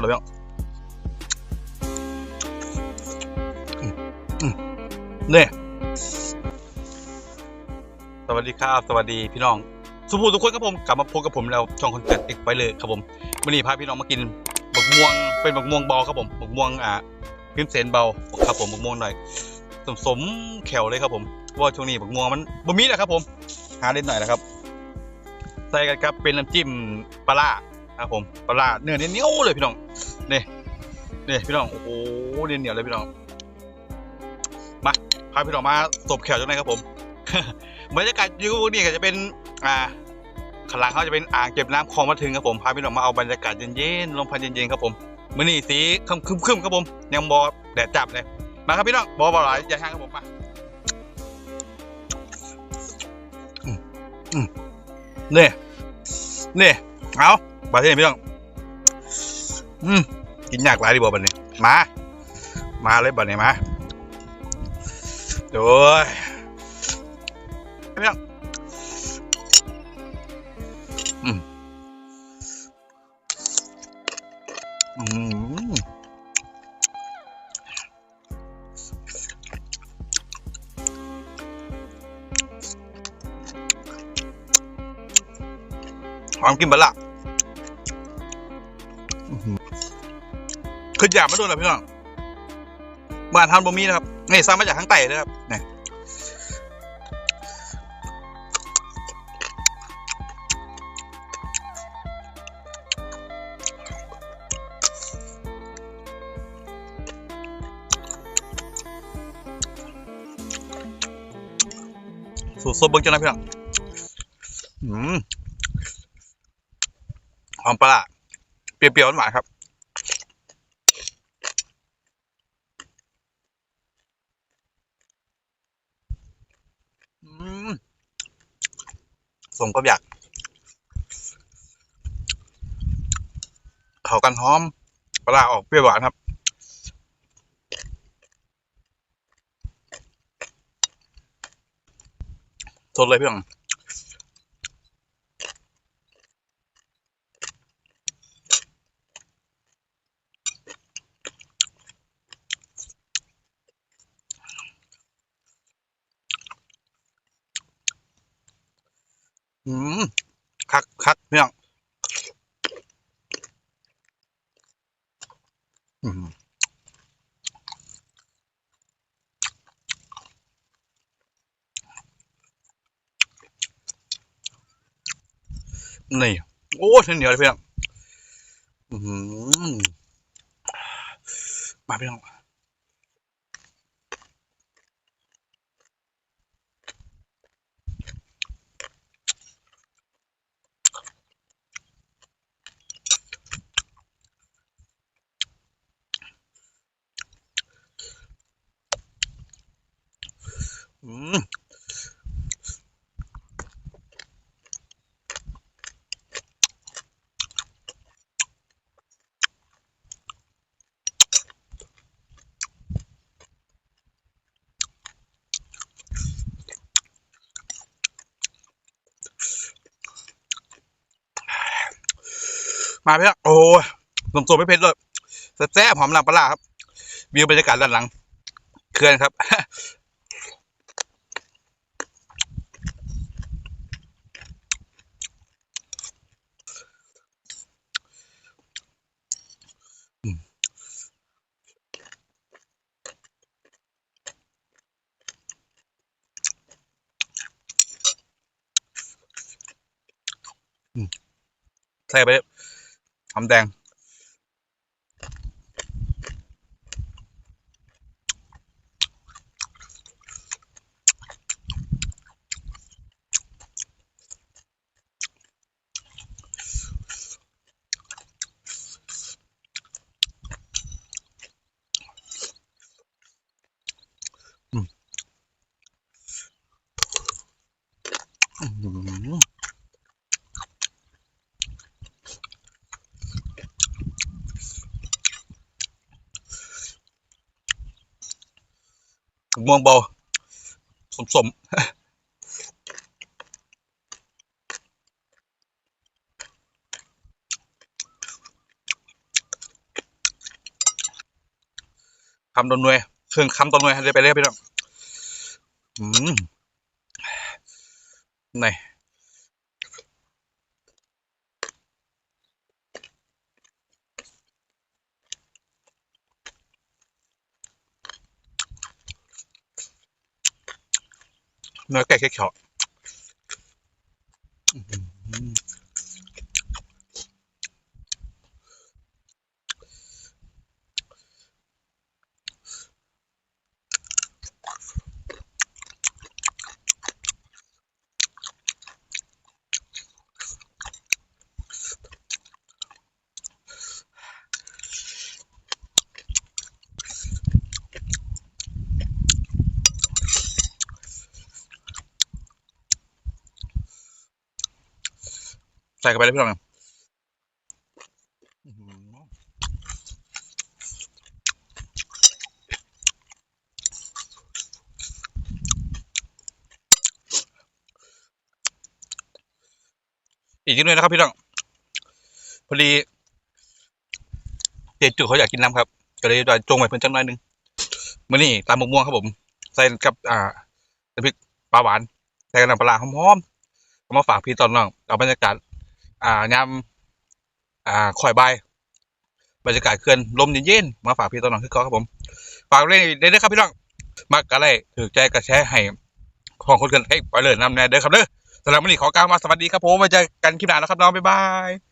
เลยพี่น้องอืมอืมเนี่ยสวัสดีครับ สวัสดีพี่น้อง สุภูทุกคนครับผมกลับมาพบกับผมแล้วช่องคอนเทนต์เอกไปเลยครับผมวันนี้พาพี่น้องมากินบักม่วงเป็นบักม่วงเบาครับผมบักม่วงอ่าพิมเซนเบาครับผมบักม่วงหน่อยสมสมแขวเลยครับผมเพราะว่าช่วงนี้บักม่วงมันบะมีแหละครับผมหาเล่นหน่อยนะครับใส่กันครับเป็นน้ำจิ้มปลาร้า ครับผมปลาร้าเนื้อเหนียวเลยพี่น้องนี่นี่พี่น้องโอ้โหเนียวเลยพี่น้องมาพาพี่น้องมาตบแขวจังไหนครับผมบรรยากาศยูนี่ก็จะเป็นอ่าข้างหลังเขาจะเป็นอ่างเก็บน้ำคลองมาถึงครับผมพาพี่น้องมาเอาบรรยากาศเย็นๆลมพัดเย็นๆครับผมมื้อนี้สีครึมๆครับผม ยังบอแดดจับเลยมาครับพี่น้องบอบอหลายอย่าห่างครับผมมาเนี่ยเนี่ยเอา บาที่ไหนพี่น้องอืมกินยากหลายดีบ่บัดนี้ มา มาเลยบัดนี้มาโดยพี่น้องอืมอืมหอมกินบัลละ คืออยากมาดูนะพี่น้องบ้านทานบะหมี่นะครับนี่สร้างมาจากข้างใต้เลยครับนี่สูตรสดเบิ้งจังนะพี่น้องอืมหอมปลาร้า เปรี้ยวๆหวานครับอืมสมกับอยาก เขากันหอมปลาร้าออกเปรี้ยวหวานครับสดเลยพี่น้อง อืมคักคักพี่น้องอืมนี่ โอ้เหนียวเลยพี่น้องอืมมาพี่น้อง มมาพี่อโอ้ยสมสมไม่เผ็ดเลยแซ่บๆหอมหลังปลาร้าครับ วิวบรรยากาศด้านหลัง เขื่อนครับ ใส่ไปหอมแดงึงม่วงบาสมสมคำตอนนวยเครื่องคำตอนนวยเลยไปเรียบไปแล้วอืมไหน อไก่แใส่เข้าไปเลยพี่น้องอีกนิดนึงนะครับพี่น้องพอดีเจจุเขาอยากกินน้ำครับ ก็เลยจะจงไว้เพิ่นจังหน่อยหนึงมื้อนี้ตามมะม่วงครับผม ใส่กับ อ่าน้ำพริกปลาหวาน ใส่กับน้ำปลาร้าหอมๆเอามาฝากพี่ตอนน้องเอาบรรยากาศ อ่ายามอ่าข่อยใบบรรยากาศเคลื่อนลมเย็นๆมาฝากพี่ตอนน้องคือเก็ครับผมฝากเล่นได้เด้อครับพี่น้องมากอะไรถือใจกระแชให้ของคนเกินเอ้ไปเลยนำแน่เด้อครับเด้อสำหรับวันนี้ขอกล่าวมาสวัสดีครับผมไว้เจอกันคลิปหน้าแล้วครับน้องบ๊ายบาย